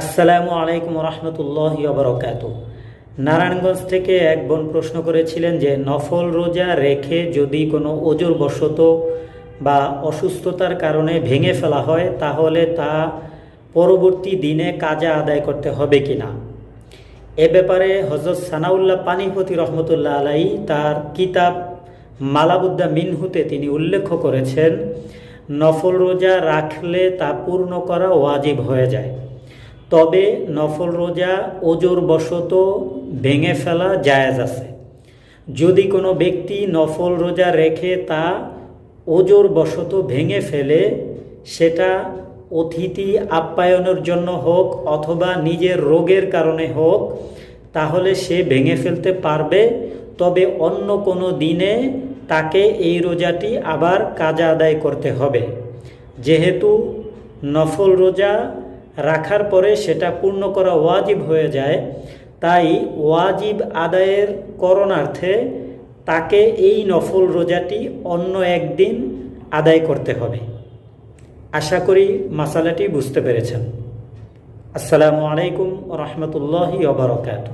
আসসালামু আলাইকুম রহমতুল্লাহ বরকাত নারায়ণগঞ্জ থেকে এক বোন প্রশ্ন করেছিলেন যে, নফল রোজা রেখে যদি কোনো ওজোর বশত বা অসুস্থতার কারণে ভেঙে ফেলা হয়, তাহলে তা পরবর্তী দিনে কাজা আদায় করতে হবে কিনা? এ ব্যাপারে হজরত সানাউল্লাহ পানিপতি রহমতুল্লাহ আলাই তার কিতাব মালাবুদ্দা মিনহুতে তিনি উল্লেখ করেছেন, নফল রোজা রাখলে তা পূর্ণ করা ওয়াজিব হয়ে যায়। তবে নফল রোজা ওজোর বশত ভেঙে ফেলা জায়েজ আছে। যদি কোনো ব্যক্তি নফল রোজা রেখে তা ওজোর বশত ভেঙে ফেলে, সেটা অতিথি আপ্যায়নের জন্য হোক অথবা নিজের রোগের কারণে হোক, তাহলে সে ভেঙে ফেলতে পারবে। তবে অন্য কোনো দিনে তাকে এই রোজাটি আবার কাজা আদায় করতে হবে। যেহেতু নফল রোজা রাখার পরে সেটা পূর্ণ করা ওয়াজিব হয়ে যায়। তাই ওয়াজিব আদায়ের করণার্থে তাকে এই নফল রোজাটি অন্য একদিন আদায় করতে হবে। আশা করি মাসালাটি বুঝতে পেরেছেন। আসসালামু আলাইকুম রহমতুল্লাহি ওবরকাত